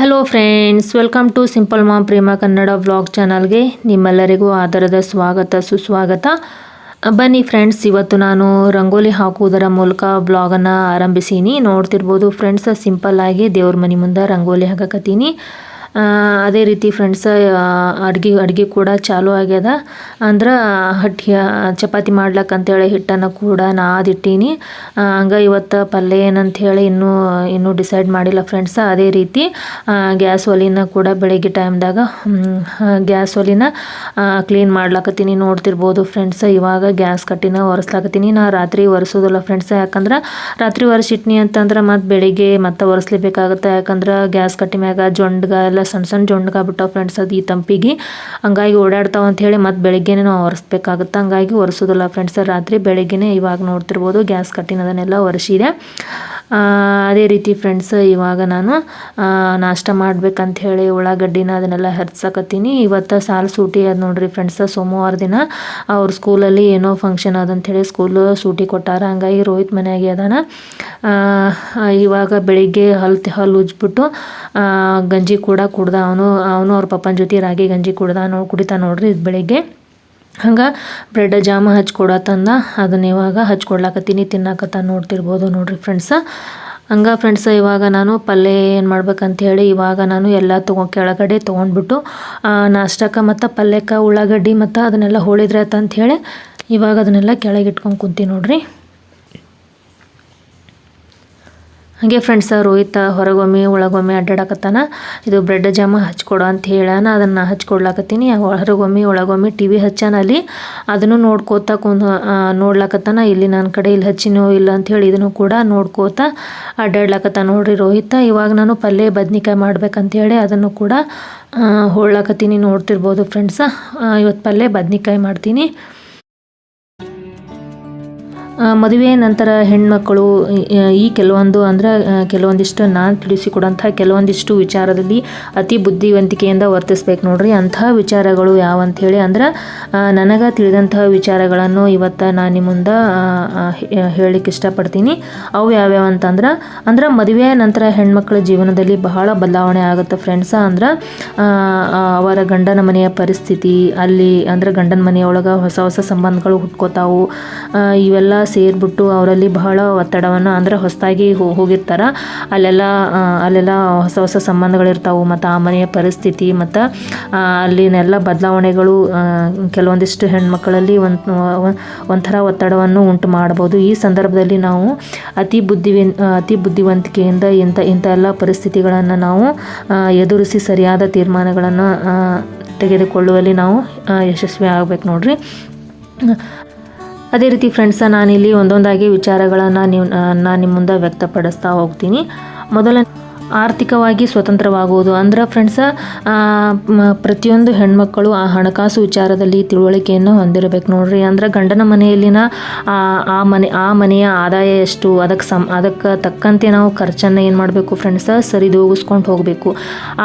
Hello friends welcome to simple mom Prema Kannada vlog ಚಾನಲ್ಗೆ ನಿಮ್ಮೆಲ್ಲರಿಗೂ ಆಧಾರದ ಸ್ವಾಗತ, ಸುಸ್ವಾಗತ. ಬನ್ನಿ ಫ್ರೆಂಡ್ಸ್ ಇವತ್ತು ನಾನು ರಂಗೋಲಿ ಹಾಕುವುದರ ಮೂಲಕ ಬ್ಲಾಗನ್ನು ಆರಂಭಿಸೀನಿ. ನೋಡ್ತಿರ್ಬೋದು ಫ್ರೆಂಡ್ಸ್ ಸಿಂಪಲ್ ಆಗಿ ದೇವ್ರ ಮನೆ ಮುಂದೆ ರಂಗೋಲಿ ಹಾಕಕತ್ತೀನಿ. ಅದೇ ರೀತಿ ಫ್ರೆಂಡ್ಸ್ ಅಡುಗೆ ಅಡುಗೆ ಕೂಡ ಚಾಲು ಆಗ್ಯದ. ಅಂದ್ರೆ ಹಟ್ಟಿ ಚಪಾತಿ ಮಾಡ್ಲಕ್ಕ ಅಂತೇಳಿ ಹಿಟ್ಟನ್ನು ಕೂಡ ನಾದಿಟ್ಟೀನಿ ಹಂಗೆ ಇವತ್ತು ಪಲ್ಯ ಹೇಳಿ ಇನ್ನೂ ಇನ್ನೂ ಡಿಸೈಡ್ ಮಾಡಿಲ್ಲ ಫ್ರೆಂಡ್ಸ್ ಅದೇ ರೀತಿ ಗ್ಯಾಸ್ ಒಲಿನ ಕೂಡ ಬೆಳಗ್ಗೆ ಟೈಮ್ದಾಗ ಗ್ಯಾಸ್ ಒಲಿನ ಕ್ಲೀನ್ ಮಾಡ್ಲಾಕತ್ತೀನಿ. ನೋಡ್ತಿರ್ಬೋದು ಫ್ರೆಂಡ್ಸ್ ಇವಾಗ ಗ್ಯಾಸ್ ಕಟ್ಟಿನ ಒರೆಸ್ಲಾಕತ್ತೀನಿ. ನಾ ರಾತ್ರಿ ಒರೆಸೋದಿಲ್ಲ ಫ್ರೆಂಡ್ಸ್ ಯಾಕಂದ್ರೆ ರಾತ್ರಿ ಒರೆಸಿಟ್ನಿ ಅಂತಂದ್ರೆ ಮತ್ತು ಬೆಳಿಗ್ಗೆ ಮತ್ತೆ ಒರೆಸ್ಲೇಬೇಕಾಗುತ್ತೆ. ಯಾಕಂದ್ರೆ ಗ್ಯಾಸ್ ಕಟ್ಟಿ ಮ್ಯಾಗ ಜೊಂಡ್ಗ ಸಣ್ಣ ಸಣ್ಣ ಜೊಂಡ್ಗಾಗ್ಬಿಟ್ಟಾವ ಫ್ರೆಂಡ್ಸ್ ಅದು ಈ ತಂಪಿಗೆ. ಹಂಗಾಗಿ ಓಡಾಡ್ತಾವ ಅಂತ ಹೇಳಿ ಮತ್ತೆ ಬೆಳಿಗ್ಗೆನೇ ನಾವು ಒರೆಸ್ಬೇಕಾಗುತ್ತೆ. ಹಂಗಾಗಿ ಒರೆಸೋದಿಲ್ಲ ಫ್ರೆಂಡ್ಸ್ ರಾತ್ರಿ ಬೆಳಗ್ಗೆನೆ ಇವಾಗ ನೋಡ್ತಿರ್ಬೋದು ಗ್ಯಾಸ್ ಕಟ್ಟಿನ ಅದನ್ನೆಲ್ಲ ಒರೆಸಿದೆ. ಅದೇ ರೀತಿ ಫ್ರೆಂಡ್ಸ್ ಇವಾಗ ನಾನು ನಾಷ್ಟ ಮಾಡ್ಬೇಕಂತ ಹೇಳಿ ಉಳ್ಳಾಗಡ್ಡಿನ ಅದನ್ನೆಲ್ಲ ಹೆರ್ಸಕತ್ತೀನಿ ಇವತ್ತು ಸಾಲು ಸೂಟಿ ಅದು ನೋಡ್ರಿ ಫ್ರೆಂಡ್ಸ್ ಸೋಮವಾರ ದಿನ ಅವ್ರ ಸ್ಕೂಲಲ್ಲಿ ಏನೋ ಫಂಕ್ಷನ್ ಅದಂಥೇಳಿ ಸ್ಕೂಲ್ ಸೂಟಿ ಕೊಟ್ಟಾರ. ಹಂಗಾಗಿ ರೋಹಿತ್ ಮನೆಯಾಗೆ ಅದಾನ. ಇವಾಗ ಬೆಳಿಗ್ಗೆ ಹಲ್ ಹಲ್ಲು ಉಜ್ಬಿಟ್ಟು ಗಂಜಿ ಕೂಡ ಕುಡ್ದ. ಅವನು ಅವನು ಅವ್ರ ಪಪ್ಪನ ಜೊತೆ ರಾಗಿ ಗಂಜಿ ಕುಡ್ದ, ನೋ, ಕುಡಿತಾ ನೋಡ್ರಿ ಇದು ಬೆಳಿಗ್ಗೆ. ಹಂಗೆ ಬ್ರೆಡ್ ಜಾಮ ಹಚ್ಕೊಡತ್ತಂದ ಅದನ್ನ ಇವಾಗ ಹಚ್ಕೊಡ್ಲಾಕತ್ತೀನಿ, ತಿನ್ನಾಕತ್ತ ನೋಡ್ತಿರ್ಬೋದು ನೋಡ್ರಿ ಫ್ರೆಂಡ್ಸ ಹಂಗೆ ಫ್ರೆಂಡ್ಸ್ ಇವಾಗ ನಾನು ಪಲ್ಯ ಏನು ಮಾಡ್ಬೇಕಂತ ಹೇಳಿ ಇವಾಗ ನಾನು ಎಲ್ಲ ತೊಗೊ ಕೆಳಗಡೆ ತೊಗೊಂಡ್ಬಿಟ್ಟು ನಾಷ್ಟಕ್ಕೆ ಮತ್ತು ಪಲ್ಯಕ್ಕೆ ಉಳ್ಳಾಗಡ್ಡಿ ಮತ್ತು ಅದನ್ನೆಲ್ಲ ಹೋಳಿದ್ರೆ ಅಂತ ಹೇಳಿ ಇವಾಗ ಅದನ್ನೆಲ್ಲ ಕೆಳಗೆ ಇಟ್ಕೊಂಡು ಕುಂತೀನಿ ನೋಡ್ರಿ. ಹಾಗೆ ಫ್ರೆಂಡ್ಸ್ ರೋಹಿತ ಹೊರಗೊಮ್ಮೆ, ಒಳಗೊಮ್ಮೆ ಅಡ್ಡಾಡಕತ್ತಾನ. ಇದು ಬ್ರೆಡ್ ಜಾಮ ಹಚ್ಕೊಡು ಅಂತ ಹೇಳಾನ ಅದನ್ನು ಹಚ್ಕೊಡ್ಲಾಕತ್ತೀನಿ. ಹೊರಗೊಮ್ಮೆ, ಒಳಗೊಮ್ಮೆ ಟಿ ವಿ ಹಚ್ಚಾನ ಅಲ್ಲಿ. ಅದನ್ನು ನೋಡ್ಕೋತ ಕುಂದ್ ನೋಡ್ಲಾಕತ್ತಾನ. ಇಲ್ಲಿ ನನ್ನ ಕಡೆ ಇಲ್ಲಿ ಹಚ್ಚಿನೋ ಇಲ್ಲ ಅಂತ ಹೇಳಿ ಇದನ್ನು ಕೂಡ ನೋಡ್ಕೋತ ಅಡ್ಡಾಡ್ಲಾಕತ್ತ ನೋಡ್ರಿ ರೋಹಿತ. ಇವಾಗ ನಾನು ಪಲ್ಯ ಬದ್ನಿಕಾಯಿ ಮಾಡ್ಬೇಕಂತೇಳಿ ಅದನ್ನು ಕೂಡ ಹೋಳ್ಲಾಕತ್ತೀನಿ ನೋಡ್ತಿರ್ಬೋದು ಫ್ರೆಂಡ್ಸ ಇವತ್ತು ಪಲ್ಯ ಬದ್ನಿಕಾಯಿ ಮಾಡ್ತೀನಿ. ಮದುವೆ ನಂತರ ಹೆಣ್ಮಕ್ಕಳು ಈ- ಕೆಲವೊಂದು ಅಂದ್ರೆ ಕೆಲವೊಂದಿಷ್ಟು ನಾನು ತಿಳಿಸಿಕೊಡೋಂಥ ಕೆಲವೊಂದಿಷ್ಟು ವಿಚಾರದಲ್ಲಿ ಅತಿ ಬುದ್ಧಿವಂತಿಕೆಯಿಂದ ವರ್ತಿಸ್ಬೇಕು ನೋಡ್ರಿ. ಅಂತಹ ವಿಚಾರಗಳು ಯಾವ ಹೇಳಿ ಅಂದ್ರೆ ನನಗೆ ತಿಳಿದಂತಹ ವಿಚಾರಗಳನ್ನು ಇವತ್ತು ನಾನು ನಿಮ್ಮ ಮುಂದೆ ಹೇಳಲಿಕ್ಕೆ ಇಷ್ಟಪಡ್ತೀನಿ. ಅವು ಯಾವ್ಯಾವ ಅಂತಂದ್ರೆ, ಅಂದ್ರೆ ಮದುವೆ ನಂತರ ಹೆಣ್ಮಕ್ಳ ಜೀವನದಲ್ಲಿ ಬಹಳ ಬದಲಾವಣೆ ಆಗುತ್ತೆ ಫ್ರೆಂಡ್ಸ ಅಂದ್ರೆ ಅವರ ಗಂಡನ ಮನೆಯ ಪರಿಸ್ಥಿತಿ, ಅಲ್ಲಿ ಅಂದ್ರೆ ಗಂಡನ ಮನೆಯೊಳಗೆ ಹೊಸ ಹೊಸ ಸಂಬಂಧಗಳು ಹುಟ್ಕೋತಾವು. ಇವೆಲ್ಲ ಸೇರಿಬಿಟ್ಟು ಅವರಲ್ಲಿ ಬಹಳ ಒತ್ತಡವನ್ನು ಅಂದ್ರೆ ಹೊಸದಾಗಿ ಹೋಗಿರ್ತಾರೆ. ಅಲ್ಲೆಲ್ಲ ಅಲ್ಲೆಲ್ಲ ಹೊಸ ಹೊಸ ಸಂಬಂಧಗಳಿರ್ತಾವೆ ಮತ್ತು ಆ ಮನೆಯ ಪರಿಸ್ಥಿತಿ ಮತ್ತು ಅಲ್ಲಿನೆಲ್ಲ ಬದಲಾವಣೆಗಳು ಕೆಲವೊಂದಿಷ್ಟು ಹೆಣ್ಮಕ್ಕಳಲ್ಲಿ ಒಂದು ಒಂಥರ ಒತ್ತಡವನ್ನು ಉಂಟು ಮಾಡ್ಬೋದು ಈ ಸಂದರ್ಭದಲ್ಲಿ ನಾವು ಅತಿ ಬುದ್ಧಿ ಅತಿ ಬುದ್ಧಿವಂತಿಕೆಯಿಂದ ಇಂಥ ಇಂಥ ಎಲ್ಲ ಪರಿಸ್ಥಿತಿಗಳನ್ನು ನಾವು ಎದುರಿಸಿ ಸರಿಯಾದ ತೀರ್ಮಾನಗಳನ್ನು ತೆಗೆದುಕೊಳ್ಳುವಲ್ಲಿ ನಾವು ಯಶಸ್ವಿ ಆಗ್ಬೇಕು ನೋಡ್ರಿ. ಅದೇ ರೀತಿ ಫ್ರೆಂಡ್ಸ ನಾನಿಲ್ಲಿ ಒಂದೊಂದಾಗಿ ವಿಚಾರಗಳನ್ನು ನೀವು ನಾನು ನಿಮ್ಮ ಮುಂದೆ ವ್ಯಕ್ತಪಡಿಸ್ತಾ ಹೋಗ್ತೀನಿ. ಮೊದಲ ಆರ್ಥಿಕವಾಗಿ ಸ್ವತಂತ್ರವಾಗುವುದು. ಅಂದ್ರೆ ಫ್ರೆಂಡ್ಸ್ ಪ್ರತಿಯೊಂದು ಹೆಣ್ಮಕ್ಕಳು ಆ ಹಣಕಾಸು ವಿಚಾರದಲ್ಲಿ ತಿಳುವಳಿಕೆಯನ್ನು ಹೊಂದಿರಬೇಕು ನೋಡ್ರಿ. ಅಂದ್ರೆ ಗಂಡನ ಮನೆಯಲ್ಲಿನ, ಆ ಮನೆ, ಆ ಮನೆಯ ಆದಾಯ ಎಷ್ಟು? ಅದಕ್ಕೆ ಸಮ್, ಅದಕ್ಕೆ ತಕ್ಕಂತೆ ನಾವು ಖರ್ಚನ್ನು ಏನು ಮಾಡಬೇಕು ಫ್ರೆಂಡ್ಸ ಸರಿದೂಗಿಸ್ಕೊಂಡು ಹೋಗಬೇಕು.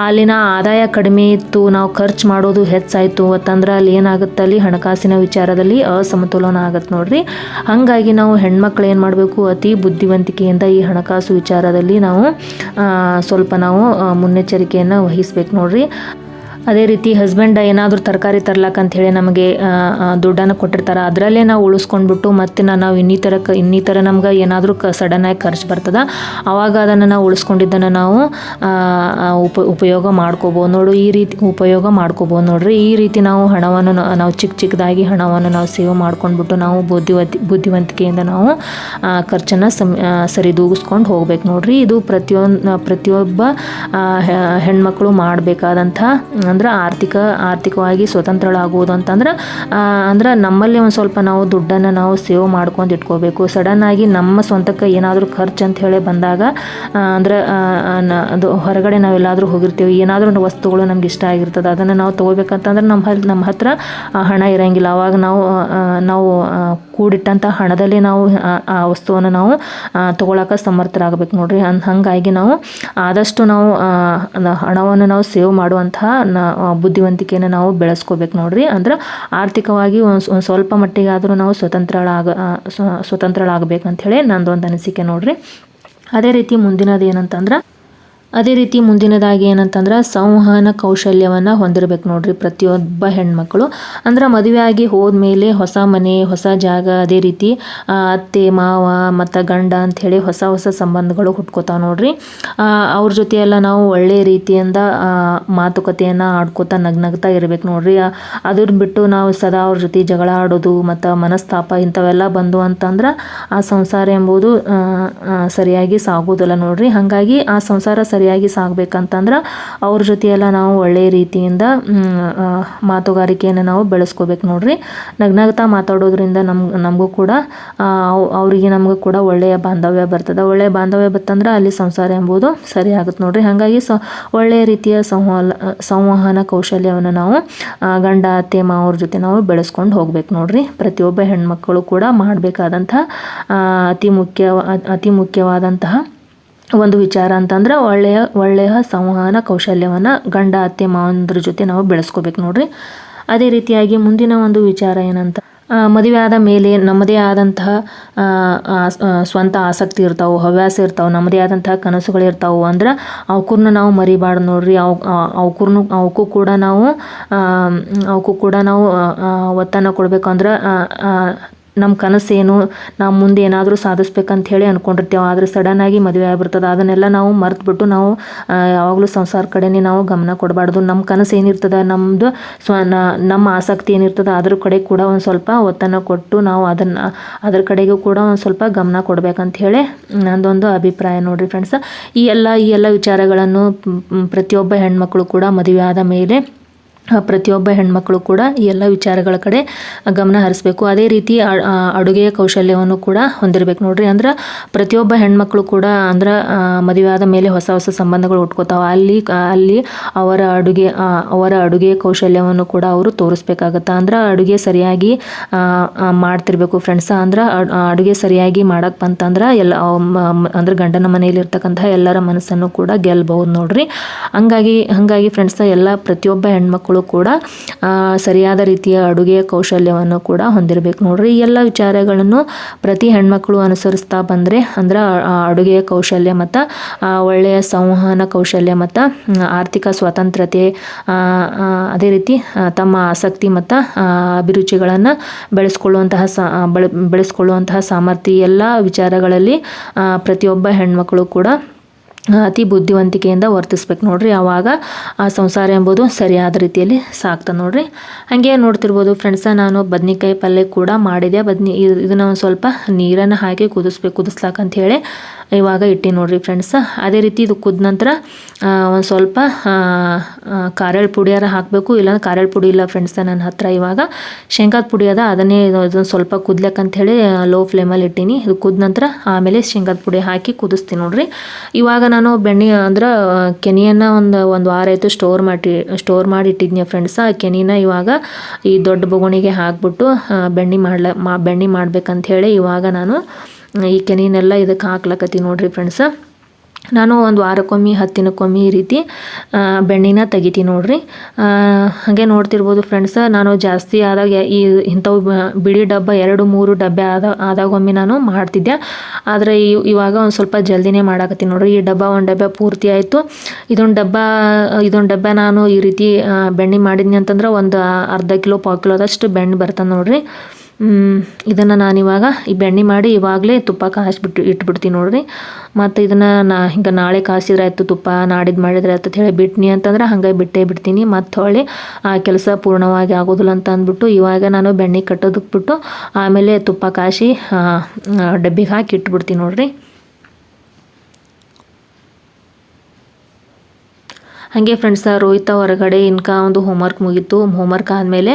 ಅಲ್ಲಿನ ಆದಾಯ ಕಡಿಮೆ ಇತ್ತು, ನಾವು ಖರ್ಚು ಮಾಡೋದು ಹೆಚ್ಚಾಯಿತು. ಅಂತಂದ್ರೆ ಅಲ್ಲಿ ಏನಾಗುತ್ತೆ? ಅಲ್ಲಿ ಹಣಕಾಸಿನ ವಿಚಾರದಲ್ಲಿ ಅಸಮತೋಲನ ಆಗತ್ತೆ ನೋಡ್ರಿ. ಹಾಗಾಗಿ ನಾವು ಹೆಣ್ಮಕ್ಳು ಏನು ಮಾಡಬೇಕು? ಅತಿ ಬುದ್ಧಿವಂತಿಕೆಯಿಂದ ಈ ಹಣಕಾಸು ವಿಚಾರದಲ್ಲಿ ನಾವು ಸ್ವಲ್ಪ ನಾವು ಮುನ್ನೆಚ್ಚರಿಕೆಯನ್ನು ವಹಿಸ್ಬೇಕು ನೋಡ್ರಿ. ಅದೇ ರೀತಿ ಹಸ್ಬೆಂಡ್ ಏನಾದರೂ ತರಕಾರಿ ತರ್ಲಾಕಂತ ಹೇಳಿ ನಮಗೆ ದುಡ್ಡನ್ನು ಕೊಟ್ಟಿರ್ತಾರೆ. ಅದರಲ್ಲೇ ನಾವು ಉಳಿಸ್ಕೊಂಡ್ಬಿಟ್ಟು ಮತ್ತೆ ನಾವು ಇನ್ನಿತರ ಕ, ಇನ್ನಿತರ ನಮ್ಗೆ ಏನಾದರೂ ಕ ಸಡನ್ನಾಗಿ ಖರ್ಚು ಬರ್ತದೆ. ಅವಾಗ ಅದನ್ನು ನಾವು ಉಳಿಸ್ಕೊಂಡಿದ್ದನ್ನು ನಾವು ಉಪ, ಉಪಯೋಗ ಮಾಡ್ಕೋಬೋದು. ನೋಡು, ಈ ರೀತಿ ಉಪಯೋಗ ಮಾಡ್ಕೋಬೋದು ನೋಡ್ರಿ. ಈ ರೀತಿ ನಾವು ಹಣವನ್ನು ನಾವು ಚಿಕ್ಕ ಚಿಕ್ಕದಾಗಿ ಹಣವನ್ನು ನಾವು ಸೇವ್ ಮಾಡ್ಕೊಂಡ್ಬಿಟ್ಟು ನಾವು ಬುದ್ಧಿವಂತಿ, ಬುದ್ಧಿವಂತಿಕೆಯಿಂದ ನಾವು ಖರ್ಚನ್ನು ಸಮ್ ಸರಿದೂಗಿಸ್ಕೊಂಡು ಹೋಗ್ಬೇಕು ನೋಡ್ರಿ. ಇದು ಪ್ರತಿಯೊಂದು, ಪ್ರತಿಯೊಬ್ಬ ಹೆಣ್ಮಕ್ಳು ಮಾಡಬೇಕಾದಂಥ ಅಂದ್ರೆ ಆರ್ಥಿಕ, ಆರ್ಥಿಕವಾಗಿ ಸ್ವತಂತ್ರಳಾಗುವುದು ಅಂತಂದ್ರೆ ಅಂದ್ರೆ ನಮ್ಮಲ್ಲಿ ಒಂದು ಸ್ವಲ್ಪ ನಾವು ದುಡ್ಡನ್ನು ನಾವು ಸೇವ್ ಮಾಡ್ಕೊಂಡು ಇಟ್ಕೋಬೇಕು. ಆಗಿ ನಮ್ಮ ಸ್ವಂತಕ್ಕೆ ಏನಾದರೂ ಖರ್ಚು ಅಂತ ಹೇಳಿ ಬಂದಾಗ ಅಂದ್ರೆ ಅದು ಹೊರಗಡೆ ನಾವೆಲ್ಲಾದರೂ ಹೋಗಿರ್ತೀವಿ, ಏನಾದರೂ ಒಂದು ವಸ್ತುಗಳು ನಮ್ಗೆ ಇಷ್ಟ ಆಗಿರ್ತದೆ, ಅದನ್ನು ನಾವು ತೊಗೋಬೇಕಂತಂದ್ರೆ ನಮ್ಮ ಹಲ್ ನಮ್ಮ ಹತ್ರ ಹಣ ಇರೋಂಗಿಲ್ಲ. ಅವಾಗ ನಾವು ನಾವು ಕೂಡಿಟ್ಟಂಥ ಹಣದಲ್ಲಿ ನಾವು, ಆ- ವಸ್ತುವನ್ನು ನಾವು ತೊಗೊಳಕ್ಕೆ ಸಮರ್ಥರಾಗಬೇಕು ನೋಡ್ರಿ. ಹಾಗಾಗಿ ನಾವು ಆದಷ್ಟು ನಾವು ಹಣವನ್ನು ನಾವು ಸೇವ್ ಮಾಡುವಂತಹ ನ ಬುದ್ಧಿವಂತಿಕೆಯನ್ನು ನಾವು ಬೆಳೆಸ್ಕೋಬೇಕು ನೋಡ್ರಿ. ಅಂದ್ರೆ ಆರ್ಥಿಕವಾಗಿ ಒಂದು ಸ್ವಲ್ಪ ಮಟ್ಟಿಗೆ ಆದರೂ ನಾವು ಸ್ವತಂತ್ರಳಾಗ ಸ್ವತಂತ್ರಳಾಗಬೇಕಂತ ಹೇಳಿ ನಂದೊಂದು ಅನಿಸಿಕೆ ನೋಡ್ರಿ. ಅದೇ ರೀತಿ ಮುಂದಿನದು ಏನಂತಂದ್ರೆ ಅದೇ ರೀತಿ ಮುಂದಿನದಾಗಿ ಏನಂತಂದ್ರೆ ಸಂವಹನ ಕೌಶಲ್ಯವನ್ನು ಹೊಂದಿರಬೇಕು ನೋಡ್ರಿ ಪ್ರತಿಯೊಬ್ಬ ಹೆಣ್ಮಕ್ಳು. ಅಂದ್ರೆ ಮದುವೆ ಆಗಿ ಹೋದ್ಮೇಲೆ ಹೊಸ ಮನೆ, ಹೊಸ ಜಾಗ, ಅದೇ ರೀತಿ ಅತ್ತೆ, ಮಾವ, ಮತ್ತು ಗಂಡ ಅಂಥೇಳಿ ಹೊಸ ಹೊಸ ಸಂಬಂಧಗಳು ಹುಟ್ಕೋತಾವೆ ನೋಡ್ರಿ. ಅವ್ರ ಜೊತೆ ಎಲ್ಲ ನಾವು ಒಳ್ಳೆ ರೀತಿಯಿಂದ ಮಾತುಕತೆಯನ್ನು ಆಡ್ಕೋತಾ ನಗ್ನಗ್ತಾ ಇರ್ಬೇಕು ನೋಡ್ರಿ. ಅದನ್ನ ಬಿಟ್ಟು ನಾವು ಸದಾ ಅವ್ರ ಜೊತೆ ಜಗಳ ಆಡೋದು ಮತ್ತು ಮನಸ್ತಾಪ ಇಂಥವೆಲ್ಲ ಬಂದು ಅಂತಂದ್ರೆ ಆ ಸಂಸಾರ ಎಂಬುದು ಸರಿಯಾಗಿ ಸಾಗೋದಿಲ್ಲ ನೋಡ್ರಿ. ಹಾಗಾಗಿ ಆ ಸಂಸಾರ ಸರಿಯಾಗಿ ಸಾಗಬೇಕಂತಂದ್ರೆ ಅವ್ರ ಜೊತೆ ಎಲ್ಲ ನಾವು ಒಳ್ಳೆಯ ರೀತಿಯಿಂದ ಮಾತುಗಾರಿಕೆಯನ್ನು ನಾವು ಬೆಳೆಸ್ಕೋಬೇಕು ನೋಡ್ರಿ. ನಗ್ನಗ್ತಾ ಮಾತಾಡೋದ್ರಿಂದ ನಮ್, ನಮಗೂ ಕೂಡ ಅವರಿಗೆ ನಮಗೂ ಕೂಡ ಒಳ್ಳೆಯ ಬಾಂಧವ್ಯ ಬರ್ತದೆ. ಒಳ್ಳೆಯ ಬಾಂಧವ್ಯ ಬತ್ತಂದ್ರೆ ಅಲ್ಲಿ ಸಂಸಾರ ಎಂಬುದು ಸರಿ ಆಗುತ್ತೆ ನೋಡ್ರಿ. ಹಾಗಾಗಿ ಸ ಒಳ್ಳೆಯ ರೀತಿಯ ಸಂವಹನ ಸಂವಹನ ಕೌಶಲ್ಯವನ್ನು ನಾವು ಗಂಡ, ಅತ್ತೆ, ಮಾವ್ರ ಜೊತೆ ನಾವು ಬೆಳೆಸ್ಕೊಂಡು ಹೋಗ್ಬೇಕು ನೋಡ್ರಿ. ಪ್ರತಿಯೊಬ್ಬ ಹೆಣ್ಮಕ್ಕಳು ಕೂಡ ಮಾಡಬೇಕಾದಂತಹ ಅತಿ ಮುಖ್ಯ ಅತಿ ಮುಖ್ಯವಾದಂತಹ ಒಂದು ವಿಚಾರ ಅಂತಂದ್ರೆ ಒಳ್ಳೆಯ ಒಳ್ಳೆಯ ಸಂವಹನ ಕೌಶಲ್ಯವನ್ನು ಗಂಡ, ಅತ್ತೆ, ಮಾವಂದ್ರ ಜೊತೆ ನಾವು ಬೆಳೆಸ್ಕೋಬೇಕು ನೋಡ್ರಿ. ಅದೇ ರೀತಿಯಾಗಿ ಮುಂದಿನ ಒಂದು ವಿಚಾರ ಏನಂತ ಮದುವೆ ಆದ ಮೇಲೆ ನಮ್ಮದೇ ಆದಂತಹ ಸ್ವಂತ ಆಸಕ್ತಿ ಇರ್ತಾವೆ, ಹವ್ಯಾಸ ಇರ್ತಾವೆ, ನಮ್ಮದೇ ಆದಂತಹ ಕನಸುಗಳು ಇರ್ತಾವೆ ಅಂದ್ರೆ ಅವಕ್ಕೂರ್ನ ನಾವು ಮರಿಬಾರ್ದು ನೋಡ್ರಿ. ಅವ್ ಅವಕ್ಕೂರ್ನು ಅವಕ್ಕೂ ಕೂಡ ನಾವು ಅವಕ್ಕೂ ಕೂಡ ನಾವು ಒತ್ತನ್ನು ಕೊಡಬೇಕಂದ್ರೆ ನಮ್ಮ ಕನಸೇನು ನಾವು ಮುಂದೆ ಏನಾದರೂ ಸಾಧಿಸ್ಬೇಕಂತ ಹೇಳಿ ಅಂದ್ಕೊಂಡಿರ್ತೀವಿ ಆದರೆ ಸಡನ್ನಾಗಿ ಮದುವೆ ಆಗಿಬಿಡ್ತದೆ. ಅದನ್ನೆಲ್ಲ ನಾವು ಮರೆತುಬಿಟ್ಟು ನಾವು ಯಾವಾಗಲೂ ಸಂಸಾರ ಕಡೆನೇ ನಾವು ಗಮನ ಕೊಡಬಾರ್ದು. ನಮ್ಮ ಕನಸು ಏನಿರ್ತದೆ ನಮ್ಮದು ಸ್ವ ನಮ್ಮ ಆಸಕ್ತಿ ಏನಿರ್ತದೆ, ಅದ್ರ ಕಡೆ ಕೂಡ ಒಂದು ಸ್ವಲ್ಪ ಒತ್ತನ್ನು ಕೊಟ್ಟು ನಾವು ಅದನ್ನು, ಅದ್ರ ಕಡೆಗೂ ಕೂಡ ಒಂದು ಸ್ವಲ್ಪ ಗಮನ ಕೊಡಬೇಕಂತ ಹೇಳಿ ನಂದೊಂದು ಅಭಿಪ್ರಾಯ ನೋಡಿರಿ ಫ್ರೆಂಡ್ಸ್ ಈ ಎಲ್ಲ ಈ ಎಲ್ಲ ವಿಚಾರಗಳನ್ನು ಪ್ರತಿಯೊಬ್ಬ ಹೆಣ್ಮಕ್ಳು ಕೂಡ ಮದುವೆ ಆದ ಮೇಲೆ ಪ್ರತಿಯೊಬ್ಬ ಹೆಣ್ಮಕ್ಳು ಕೂಡ ಎಲ್ಲ ವಿಚಾರಗಳ ಕಡೆ ಗಮನ ಹರಿಸ್ಬೇಕು. ಅದೇ ರೀತಿ ಅಡುಗೆಯ ಕೌಶಲ್ಯವನ್ನು ಕೂಡ ಹೊಂದಿರಬೇಕು. ನೋಡ್ರಿ, ಅಂದ್ರೆ ಪ್ರತಿಯೊಬ್ಬ ಹೆಣ್ಮಕ್ಳು ಕೂಡ ಅಂದ್ರೆ ಮದುವೆ ಆದ ಮೇಲೆ ಹೊಸ ಹೊಸ ಸಂಬಂಧಗಳು ಹುಟ್ಕೋತಾವ ಅಲ್ಲಿ ಅಲ್ಲಿ ಅವರ ಅಡುಗೆ ಅವರ ಅಡುಗೆ ಕೌಶಲ್ಯವನ್ನು ಕೂಡ ಅವರು ತೋರಿಸ್ಬೇಕಾಗತ್ತೆ. ಅಂದ್ರೆ ಅಡುಗೆ ಸರಿಯಾಗಿ ಮಾಡ್ತಿರ್ಬೇಕು ಫ್ರೆಂಡ್ಸ್ ಅಂದ್ರೆ ಅಡುಗೆ ಸರಿಯಾಗಿ ಮಾಡಕ್ಕೆ ಬಂತಂದ್ರೆ ಎಲ್ಲ ಅಂದ್ರೆ ಗಂಡನ ಮನೆಯಲ್ಲಿ ಇರ್ತಕ್ಕಂಥ ಎಲ್ಲರ ಮನಸ್ಸನ್ನು ಕೂಡ ಗೆಲ್ಬಹುದು ನೋಡ್ರಿ. ಹಂಗಾಗಿ, ಹಾಗಾಗಿ ಫ್ರೆಂಡ್ಸ್ ಎಲ್ಲ ಪ್ರತಿಯೊಬ್ಬ ಹೆಣ್ಮಕ್ಳು ಕೂಡ ಸರಿಯಾದ ರೀತಿಯ ಅಡುಗೆಯ ಕೌಶಲ್ಯವನ್ನು ಕೂಡ ಹೊಂದಿರಬೇಕು. ನೋಡ್ರಿ, ಈ ಎಲ್ಲ ವಿಚಾರಗಳನ್ನು ಪ್ರತಿ ಹೆಣ್ಮಕ್ಳು ಅನುಸರಿಸ್ತಾ ಬಂದರೆ, ಅಂದ್ರೆ ಅಡುಗೆಯ ಕೌಶಲ್ಯ ಮತ್ತು ಒಳ್ಳೆಯ ಸಂವಹನ ಕೌಶಲ್ಯ ಮತ್ತು ಆರ್ಥಿಕ ಸ್ವಾತಂತ್ರ್ಯತೆ ಅದೇ ರೀತಿ ತಮ್ಮ ಆಸಕ್ತಿ ಮತ್ತು ಅಭಿರುಚಿಗಳನ್ನು ಬೆಳೆಸ್ಕೊಳ್ಳುವಂತಹ ಸ ಬೆಳೆ, ಬೆಳೆಸ್ಕೊಳ್ಳುವಂತಹ ಸಾಮರ್ಥ್ಯ ಎಲ್ಲ ವಿಚಾರಗಳಲ್ಲಿ ಪ್ರತಿಯೊಬ್ಬ ಹೆಣ್ಮಕ್ಳು ಕೂಡ ಅತಿ ಬುದ್ಧಿವಂತಿಕೆಯಿಂದ ವರ್ತಿಸ್ಬೇಕು ನೋಡ್ರಿ. ಆವಾಗ ಆ ಸಂಸಾರ ಎಂಬುದು ಸರಿಯಾದ ರೀತಿಯಲ್ಲಿ ಸಾಕ್ತದೆ ನೋಡ್ರಿ. ಹಾಗೆ ನೋಡ್ತಿರ್ಬೋದು ಫ್ರೆಂಡ್ಸ, ನಾನು ಬದ್ನಿಕಾಯಿ ಪಲ್ಯ ಕೂಡ ಮಾಡಿದೆ. ಬದ್ನಿ, ಇದ್- ಇದನ್ನ ಒಂದು ಸ್ವಲ್ಪ ನೀರನ್ನು ಹಾಕಿ ಕುದಿಸ್ಬೇಕು ಕುದಿಸ್ಲಾಕಂತ ಹೇಳಿ. ಇವಾಗ ಇಟ್ಟಿ ನೋಡ್ರಿ ಫ್ರೆಂಡ್ಸ್ ಅದೇ ರೀತಿ ಇದು ಕುದ ನಂತರ ಒಂದು ಸ್ವಲ್ಪ ಖಾರದ ಪುಡಿಯಾರ ಹಾಕಬೇಕು, ಇಲ್ಲಾಂದ್ರೆ ಕಾರೆಳ್ ಪುಡಿ ಇಲ್ಲ ಫ್ರೆಂಡ್ಸ್ ನನ್ನ ಹತ್ರ ಇವಾಗ. ಶೇಂಗಾದ ಪುಡಿ ಅದ, ಅದನ್ನೇ ಇದೊಂದು ಸ್ವಲ್ಪ ಕುದ್ಲಕ್ಕಂತ ಹೇಳಿ ಲೋ ಫ್ಲೇಮಲ್ಲಿ ಇಟ್ಟೀನಿ. ಇದು ಕುದ ನಂತರ, ಆಮೇಲೆ ಶೇಂಗಾದ ಪುಡಿ ಹಾಕಿ ಕುದಿಸ್ತೀನಿ ನೋಡ್ರಿ. ಇವಾಗ ನಾನು ಬೆಣ್ಣೆ, ಅಂದ್ರೆ ಕೆನಿಯನ್ನು ಒಂದು ಒಂದು ವಾರ ಆಯಿತು ಸ್ಟೋರ್ ಮಾಡಿ ಸ್ಟೋರ್ ಮಾಡಿ ಇಟ್ಟಿದ್ನಿ ಫ್ರೆಂಡ್ಸ್ ಆ ಕೆನಿನ ಇವಾಗ ಈ ದೊಡ್ಡ ಬೊಗಣಿಗೆ ಹಾಕ್ಬಿಟ್ಟು ಬೆಣ್ಣೆ ಮಾಡ್ಲ, ಮಾ, ಬೆಣ್ಣೆ ಮಾಡ್ಬೇಕಂತ ಹೇಳಿ ಇವಾಗ ನಾನು ಈ ಕೆನಿನೆಲ್ಲ ಇದಕ್ಕೆ ಹಾಕ್ಲಕತ್ತೀನಿ ನೋಡ್ರಿ ಫ್ರೆಂಡ್ಸ್ ನಾನು ಒಂದು ವಾರಕ್ಕೊಮ್ಮೆ, ಹತ್ತಿನಕ್ಕೊಮ್ಮೆ ಈ ರೀತಿ ಬೆಣ್ಣಿನ ತೆಗಿತೀನಿ ನೋಡ್ರಿ. ಹಾಗೆ ನೋಡ್ತಿರ್ಬೋದು ಫ್ರೆಂಡ್ಸ್ ನಾನು ಜಾಸ್ತಿ ಆದಾಗ ಈ ಇಂಥವು ಬಿಳಿ ಡಬ್ಬ ಎರಡು, ಮೂರು ಡಬ್ಬೆ ಆದ, ಆದಾಗೊಮ್ಮೆ ನಾನು ಮಾಡ್ತಿದ್ದೆ. ಆದರೆ ಇವಾಗ ಒಂದು ಸ್ವಲ್ಪ ಜಲ್ದಿನೇ ಮಾಡಾಕತ್ತೀನಿ ನೋಡ್ರಿ. ಈ ಡಬ್ಬ ಒಂದು ಡಬ್ಬ ಪೂರ್ತಿ ಆಯಿತು. ಇದೊಂದು ಡಬ್ಬ ಇದೊಂದು ಡಬ್ಬ ನಾನು ಈ ರೀತಿ ಬೆಣ್ಣೆ ಮಾಡಿದ್ನಿ ಅಂತಂದ್ರೆ ಒಂದು ಅರ್ಧ ಕಿಲೋ, ಪಾವು ಕಿಲೋದಷ್ಟು ಬೆಣ್ಣೆ ಬರ್ತದೆ ನೋಡ್ರಿ. ಇದನ್ನು ನಾನಿವಾಗ ಈ ಬೆಣ್ಣೆ ಮಾಡಿ ಇವಾಗಲೇ ತುಪ್ಪ ಕಾಯಿಸ್ಬಿಟ್ಟು ಇಟ್ಬಿಡ್ತೀನಿ ನೋಡ್ರಿ. ಮತ್ತು ಇದನ್ನು ನಾ ಹಿಂಗೆ ನಾಳೆ ಕಾಯಿಸಿದ್ರೆ ಆಯಿತು ತುಪ್ಪ ನಾಡಿದ್ದು ಮಾಡಿದ್ರೆ ಆಯ್ತು ಅಂತ ಹೇಳಿ ಬಿಟ್ನಿ ಅಂತಂದ್ರೆ ಹಂಗೆ ಬಿಟ್ಟೇ ಬಿಡ್ತೀನಿ. ಮತ್ತು ಹೊಳ್ಳಿ ಆ ಕೆಲಸ ಪೂರ್ಣವಾಗಿ ಆಗೋದಿಲ್ಲ ಅಂತ ಅಂದ್ಬಿಟ್ಟು ಇವಾಗ ನಾನು ಬೆಣ್ಣೆ ಕಟ್ಟೋದಕ್ಕೆ ಬಿಟ್ಟು ಆಮೇಲೆ ತುಪ್ಪ ಕಾಯಿಸಿ ಡಬ್ಬಿಗೆ ಹಾಕಿ ಇಟ್ಬಿಡ್ತೀನಿ ನೋಡ್ರಿ. ಹಾಗೆ ಫ್ರೆಂಡ್ಸ ರೋಹಿತ ಹೊರಗಡೆ ಇನ್ಕ ಒಂದು ಹೋಮ್ವರ್ಕ್ ಮುಗೀತು. ಹೋಮ್ವರ್ಕ್ ಆದಮೇಲೆ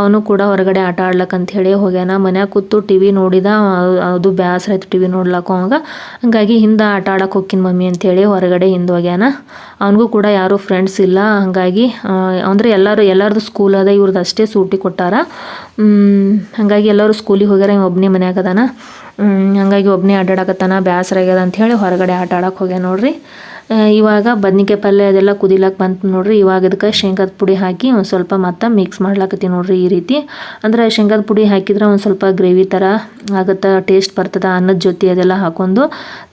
ಅವನು ಕೂಡ ಹೊರಗಡೆ ಆಟ ಆಡ್ಲಕ್ಕಂತ ಹೇಳಿ ಹೋಗ್ಯಾನ. ಮನ್ಯಾಗ ಕೂತು ಟಿ ವಿ ನೋಡಿದ ಅದು ಬ್ಯಾಸರ ಆಯ್ತು ಟಿ ವಿ ನೋಡ್ಲಕ್ಕ ಅವಾಗ. ಹಂಗಾಗಿ ಹಿಂದೆ ಆಟ ಆಡಕ್ಕೆ ಹೋಗ್ತೀನಿ ಮಮ್ಮಿ ಅಂತೇಳಿ ಹೊರಗಡೆ ಹಿಂದೆ ಹೋಗ್ಯಾನ. ಅವನಿಗೂ ಕೂಡ ಯಾರೂ ಫ್ರೆಂಡ್ಸ್ ಇಲ್ಲ. ಹಾಗಾಗಿ ಅಂದ್ರೆ ಎಲ್ಲರೂ ಎಲ್ಲರದು ಸ್ಕೂಲ್ ಅದ ಇವ್ರದ್ದು ಅಷ್ಟೇ ಸೂಟಿ ಕೊಟ್ಟಾರ. ಹಾಗಾಗಿ ಎಲ್ಲರೂ ಸ್ಕೂಲಿಗೆ ಹೋಗ್ಯಾರ, ಇವ ಒಬ್ಬನೇ ಮನ್ಯಾಗ ಅದಾನ. ಹಾಗಾಗಿ ಒಬ್ಬನೇ ಆಟಾಡಕತ್ತಾನ ಅಂತ ಹೇಳಿ ಹೊರಗಡೆ ಆಟ ಆಡಕ್ಕೆ ಹೋಗ್ಯಾನ ನೋಡ್ರಿ. ಇವಾಗ ಬದ್ನಿಕಾಯಿ ಪಲ್ಯ ಅದೆಲ್ಲ ಕುದಿಲಕ್ಕೆ ಬಂತು ನೋಡ್ರಿ. ಇವಾಗ ಅದಕ್ಕೆ ಶೇಂಗಾದ ಪುಡಿ ಹಾಕಿ ಒಂದು ಸ್ವಲ್ಪ ಮತ್ತೆ ಮಿಕ್ಸ್ ಮಾಡ್ಲಾಕತ್ತೀವಿ ನೋಡ್ರಿ ಈ ರೀತಿ. ಅಂದ್ರೆ ಶೇಂಗಾದ ಪುಡಿ ಹಾಕಿದ್ರೆ ಒಂದು ಸ್ವಲ್ಪ ಗ್ರೇವಿ ಥರ ಆಗುತ್ತೆ ಟೇಸ್ಟ್ ಬರ್ತದೆ, ಅನ್ನದ ಜೊತೆ ಅದೆಲ್ಲ ಹಾಕೊಂಡು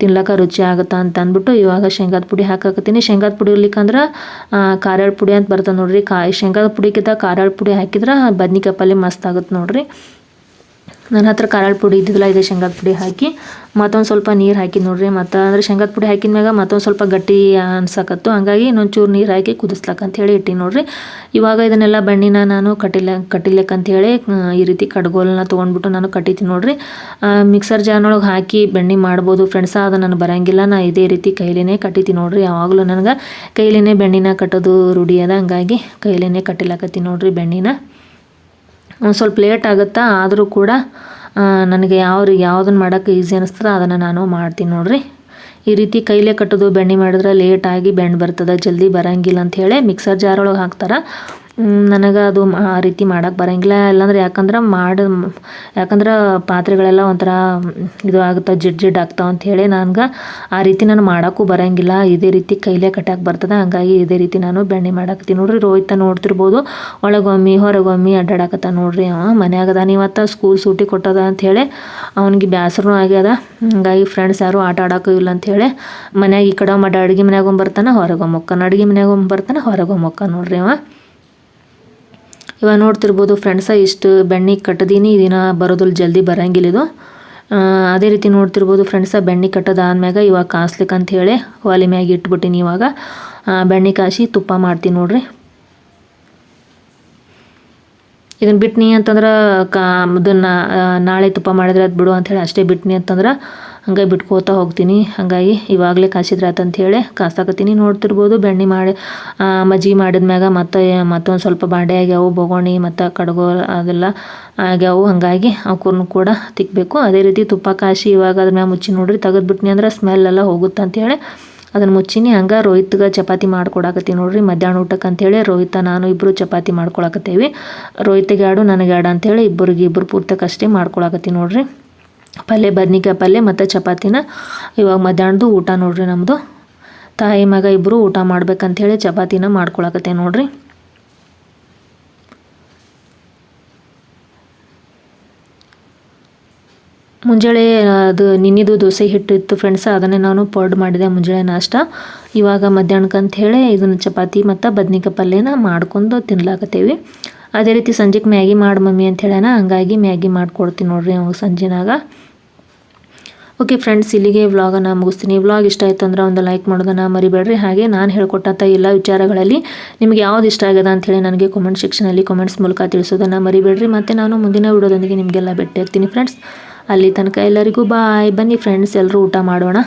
ತಿನ್ಲಕ್ಕ ರುಚಿ ಆಗುತ್ತೆ ಅಂತ ಅಂದ್ಬಿಟ್ಟು ಇವಾಗ ಶೇಂಗಾದ ಪುಡಿ ಹಾಕಾಕತ್ತೀನಿ. ಶೇಂಗಾದ ಪುಡಿ ಇರ್ಲಿಕ್ಕಂದ್ರೆ ಖಾರಾಳ ಪುಡಿ ಅಂತ ಬರ್ತದೆ ನೋಡ್ರಿ. ಕಾ ಶೇಂಗಾದ ಪುಡಿಗಿಂತ ಖಾರಾಳ ಪುಡಿ ಹಾಕಿದ್ರೆ ಬದ್ನಿಕಾಯಿ ಪಲ್ಯ ಮಸ್ತ್ ಆಗುತ್ತೆ ನೋಡ್ರಿ. ನನ್ನ ಹತ್ರ ಖಾರಾಳ ಪುಡಿ ಇದ್ದಿದ್ದಿಲ್ಲ ಇದೆ ಶೇಂಗಾದ ಪುಡಿ ಹಾಕಿ ಮತ್ತೊಂದು ಸ್ವಲ್ಪ ನೀರು ಹಾಕಿ ನೋಡ್ರಿ. ಮತ್ತು ಅಂದರೆ ಶೇಂಗಾದ ಪುಡಿ ಹಾಕಿದ ಮ್ಯಾಗ ಮತ್ತೊಂದು ಸ್ವಲ್ಪ ಗಟ್ಟಿ ಅನ್ಸಕತ್ತು. ಹಂಗಾಗಿ ಇನ್ನೊಂದು ಚೂರು ನೀರು ಹಾಕಿ ಕುದಿಸ್ಲಕ್ಕ ಅಂತ ಹೇಳಿ ಇಟ್ಟಿ ನೋಡ್ರಿ. ಇವಾಗ ಇದನ್ನೆಲ್ಲ ಬಣ್ಣಿನ ನಾನು ಕಟ್ಟಿಲ್ಲ ಕಟ್ಟಿಲೆಕ್ಕ ಅಂತ ಹೇಳಿ ಈ ರೀತಿ ಕಡ್ಗೋಲನ್ನ ತೊಗೊಂಡ್ಬಿಟ್ಟು ನಾನು ಕಟ್ಟಿತೀನಿ ನೋಡ್ರಿ. ಮಿಕ್ಸರ್ ಜಾರ್ನೊಳಗೆ ಹಾಕಿ ಬೆಣ್ಣೆ ಮಾಡ್ಬೋದು ಫ್ರೆಂಡ್ಸ ಅದು ನಾನು ಬರಂಗಿಲ್ಲ. ನಾ ಇದೇ ರೀತಿ ಕೈಲಿನೇ ಕಟ್ಟಿತೀನಿ ನೋಡ್ರಿ. ಯಾವಾಗಲೂ ನನಗೆ ಕೈಲಿನೇ ಬೆಣ್ಣಿನ ಕಟ್ಟೋದು ರೂಢಿ ಅದ. ಹಂಗಾಗಿ ಕೈಲಿನೇ ಕಟ್ಟಿಲ್ಲಕತ್ತೀನಿ ನೋಡ್ರಿ ಬೆಣ್ಣಿನ. ಸ್ವಲ್ಪ ಲೇಟ್ ಆಗುತ್ತಾ? ಆದರೂ ಕೂಡ ನನಗೆ ಯಾವ ಯಾವುದನ್ನು ಮಾಡೋಕ್ಕೆ ಈಸಿ ಅನಿಸ್ತದೆ ಅದನ್ನು ನಾನು ಮಾಡ್ತೀನಿ ನೋಡಿರಿ. ಈ ರೀತಿ ಕೈಲೇ ಕಟ್ಟೋದು, ಬೆಣ್ಣೆ ಮಾಡಿದ್ರೆ ಲೇಟಾಗಿ ಬೆಣ್ಣೆ ಬರ್ತದೆ, ಜಲ್ದಿ ಬರಂಗಿಲ್ಲ ಅಂತ ಹೇಳಿ ಮಿಕ್ಸರ್ ಜಾರ್ ಒಳಗೆ ಹಾಕ್ತಾರೆ. ನನಗೆ ಅದು ಆ ರೀತಿ ಮಾಡೋಕೆ ಬರಂಗಿಲ್ಲ. ಇಲ್ಲಾಂದ್ರೆ ಯಾಕಂದ್ರೆ ಮಾಡಿ ಯಾಕಂದ್ರೆ ಪಾತ್ರೆಗಳೆಲ್ಲ ಒಂಥರ ಇದು ಆಗುತ್ತೆ, ಜಿಡ್ ಜಿಡ್ ಆಗ್ತಾವ ಅಂತ ಹೇಳಿ ನನಗೆ ಆ ರೀತಿ ನಾನು ಮಾಡೋಕ್ಕೂ ಬರಂಗಿಲ್ಲ. ಇದೇ ರೀತಿ ಕೈಲೇ ಕಟ್ಟಾಕ್ ಬರ್ತದೆ. ಹಂಗಾಗಿ ಇದೇ ರೀತಿ ನಾನು ಬೆಣ್ಣೆ ಮಾಡಾಕತ್ತೀನಿ. ನೋಡ್ರಿ, ರೋಹಿತ ನೋಡ್ತಿರ್ಬೋದು. ಒಳಗೊಮ್ಮಿ, ಹೊರಗೊಮ್ಮಿ ಅಡ್ಡಾಡಕತ್ತ ನೋಡ್ರಿ. ಅವ ಮನ್ಯಾಗ ನೀವತ್ತ ಸ್ಕೂಲ್ ಸೂಟಿ ಕೊಟ್ಟದ ಅಂಥೇಳಿ ಅವನಿಗೆ ಬ್ಯಾಸರೂ ಆಗ್ಯದ ಹಂಗಾಗಿ ಫ್ರೆಂಡ್ಸ್ ಯಾರು ಆಟ ಆಡೋಕ್ಕೂ ಇಲ್ಲ ಅಂಥೇಳಿ ಮನ್ಯಾಗ ಈ ಕಡೆ ಒಮ್ಮೆ ಅಡುಗೆ ಮನ್ಯಾಗ ಒಮ್ಮೆ ಹೊರಗೊಮ್ಮೊಕ್ಕನ ಅಡುಗೆ ಮನ್ಯಾಗ ಹೊರಗೊಮ್ಮೊಕ್ಕ ನೋಡ್ರಿ ಅವ. ಇವಾಗ ನೋಡ್ತಿರ್ಬೋದು ಫ್ರೆಂಡ್ಸ ಇಷ್ಟು ಬೆಣ್ಣೆ ಕಟ್ಟದೀನಿ ಇದನ್ನ ಬರೋದಿಲ್ಲ ಜಲ್ದಿ ಬರಂಗಿಲ್ಲ ಇದು. ಅದೇ ರೀತಿ ನೋಡ್ತಿರ್ಬೋದು ಫ್ರೆಂಡ್ಸ ಬೆಣ್ಣೆ ಕಟ್ಟೋದಾದ್ಮ್ಯಾಗ ಇವಾಗ ಕಾಸ್ಲಿಕ್ಕೆ ಅಂತ ಹೇಳಿ ಒಲೆ ಮ್ಯಾಗ ಇಟ್ಬಿಟ್ಟಿನಿ ಇವಾಗ. ಬೆಣ್ಣೆ ಕಾಸಿ ತುಪ್ಪ ಮಾಡ್ತೀನಿ ನೋಡ್ರಿ. ಇದನ್ನು ಬಿಟ್ನಿ ಅಂತಂದ್ರೆ ಕಾ ಇದನ್ನ ನಾಳೆ ತುಪ್ಪ ಮಾಡಿದ್ರೆ ಅದು ಬಿಡು ಅಂಥೇಳಿ ಅಷ್ಟೇ ಬಿಟ್ನಿ ಅಂತಂದ್ರೆ ಹಂಗೆ ಬಿಟ್ಕೋತಾ ಹೋಗ್ತೀನಿ. ಹಾಗಾಗಿ ಇವಾಗಲೇ ಕಾಸಿದ್ರೆ ಅಂತ ಹೇಳಿ ಕಾಸಾಕತ್ತೀನಿ. ನೋಡ್ತಿರ್ಬೋದು ಬೆಣ್ಣೆ ಮಾಡಿ ಆ, ಮಾಡಿದ ಮ್ಯಾಗ ಮತ್ತೆ ಮತ್ತೊಂದು ಸ್ವಲ್ಪ ಬಾಂಡೆ ಆಗ್ಯಾವು ಬೊಗೋಣಿ ಮತ್ತು ಕಡಗೋ ಅದೆಲ್ಲ ಆಗ್ಯಾವು. ಹಾಗಾಗಿ ಅವ್ಕೂರ್ನು ಕೂಡ ತಿಕ್ಕಬೇಕು ಅದೇ ರೀತಿ ತುಪ್ಪ ಕಾಸಿ ಇವಾಗ ಅದ್ರ ಮ್ಯಾಗ ಮುಚ್ಚಿ ನೋಡ್ರಿ ತೆಗೆದ್ಬಿಟ್ನಿ ಅಂದ್ರೆ ಸ್ಮೆಲ್ ಎಲ್ಲ ಹೋಗುತ್ತೆ ಅಂಥೇಳಿ ಅದನ್ನು ಮುಚ್ಚಿನಿ. ಹಂಗೆ ರೋಹಿತ್ಗೆ ಚಪಾತಿ ಮಾಡ್ಕೊಡಕತ್ತೀನಿ ನೋಡ್ರಿ. ಮಧ್ಯಾಹ್ನ ಊಟಕ್ಕೆ ಅಂಥೇಳಿ ರೋಹಿತ ನಾನು ಇಬ್ಬರು ಚಪಾತಿ ಮಾಡ್ಕೊಳಕತ್ತೇವಿ. ರೋಹಿತ್ಗೆ ಎರಡು ನನಗೆ ಎರಡು ಅಂಥೇಳಿ ಇಬ್ಬರಿಗೆ ಇಬ್ಬರು ಪೂರ್ತಕ್ಕಷ್ಟೇ ಮಾಡ್ಕೊಳಕತ್ತೀನಿ ನೋಡ್ರಿ. ಪಲ್ಯ ಬದ್ನಿಕಾಯಿ ಪಲ್ಯ ಮತ್ತು ಚಪಾತಿನ. ಇವಾಗ ಮಧ್ಯಾಹ್ನದ್ದು ಊಟ ನೋಡ್ರಿ ನಮ್ಮದು ತಾಯಿ, ಮಗ ಇಬ್ಬರು ಊಟ ಮಾಡ್ಬೇಕಂತೇಳಿ ಚಪಾತಿನ ಮಾಡ್ಕೊಳಕತ್ತೆ ನೋಡ್ರಿ. ಮುಂಜಾನೆ ಅದು ನಿನ್ನಿದು ದೋಸೆ ಹಿಟ್ಟು ಇತ್ತು ಫ್ರೆಂಡ್ಸ್ ಅದನ್ನೇ ನಾನು ಪೌಡ್ ಮಾಡಿದೆ ಮುಂಜಾನೆ ನಾಷ್ಟ. ಇವಾಗ ಮಧ್ಯಾಹ್ನಕ್ಕೆ ಅಂತ ಹೇಳಿ ಇದನ್ನು ಚಪಾತಿ ಮತ್ತು ಬದ್ನಿಕಾಯಿ ಪಲ್ಯನ ಮಾಡ್ಕೊಂಡು ತಿನ್ಲಾಕತ್ತೇವಿ. ಅದೇ ರೀತಿ ಸಂಜೆಗೆ ಮ್ಯಾಗಿ ಮಾಡಿ ಮಮ್ಮಿ ಅಂತ ಹೇಳೋಣ, ಹಂಗಾಗಿ ಮ್ಯಾಗಿ ಮಾಡ್ಕೊಡ್ತೀನಿ ನೋಡ್ರಿ ಅವಾಗ ಸಂಜೆನಾಗ. ಓಕೆ ಫ್ರೆಂಡ್ಸ್ ಇಲ್ಲಿಗೆ ವ್ಲಾಗನ್ನು ಮುಗಿಸ್ತೀನಿ. ವ್ಲಾಗ್ ಇಷ್ಟ ಆಯ್ತು ಅಂದ್ರೆ ಒಂದು ಲೈಕ್ ಮಾಡೋದನ್ನು ಮರಿಬೇಡ್ರಿ. ಹಾಗೆ ನಾನು ಹೇಳ್ಕೊಟ್ಟಂಥ ಎಲ್ಲ ವಿಚಾರಗಳಲ್ಲಿ ನಿಮಗೆ ಯಾವ್ದು ಇಷ್ಟ ಆಗ್ಯದ ಅಂಥೇಳಿ ನನಗೆ ಕಮೆಂಟ್ ಸೆಕ್ಷನಲ್ಲಿ ಕಾಮೆಂಟ್ಸ್ ಮೂಲಕ ತಿಳಿಸೋದನ್ನು ಮರಿಬೇಡ್ರಿ. ಮತ್ತು ನಾನು ಮುಂದಿನ ವಿಡಿಯೋದೊಂದಿಗೆ ನಿಮಗೆಲ್ಲ ಭೇಟಿ ಆಗ್ತೀನಿ ಫ್ರೆಂಡ್ಸ್ ಅಲ್ಲಿ ತನಕ ಎಲ್ಲರಿಗೂ ಬಾಯ್ ಬನ್ನಿ ಫ್ರೆಂಡ್ಸ್ ಎಲ್ಲರೂ ಊಟ ಮಾಡೋಣ.